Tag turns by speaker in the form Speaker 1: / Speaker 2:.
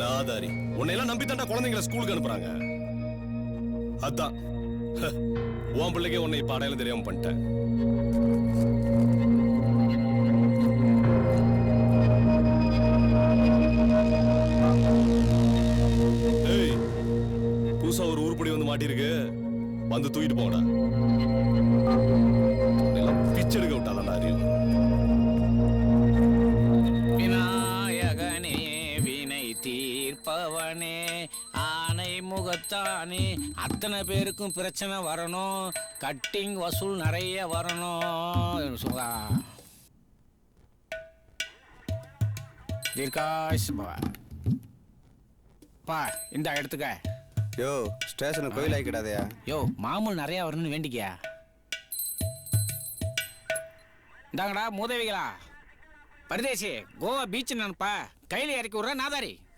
Speaker 1: நாதாரி உன்னை எல்லாம் நம்பி தாண்டா குழந்தைங்களை ஸ்கூலுக்கு அனுப்புறாங்க. அதான். உன் பிள்ளைக்கு உன்னை இப்ப அடையாளம் தெரியாம பண்ணிட்டேன். ஏய் புதுசா ஒரு உருப்படி வந்து மாட்டிருக்கு வந்து தூக்கிட்டு போங்கடா.
Speaker 2: தீர்ப்பவனே ஆனை முகத்தானே அத்தனை பேருக்கும் பிரச்சனை வரணும். கட்டிங் வசூல் நிறைய வரணும். சுகா. தீர்காஷ் பா இந்த எடுத்துக்க.
Speaker 3: யோ ஸ்டேஷனுக்கு கோயில் ஆக்கிடாதயா
Speaker 2: யோ மாமூல் நிறைய வரணும்னு வேண்டிக்கியா? இந்தாங்கடா மூதேவிகளா. பரதேசி கோவா பீச் நினைப்பா. கையில இறக்கி விட்ற நாதாரி.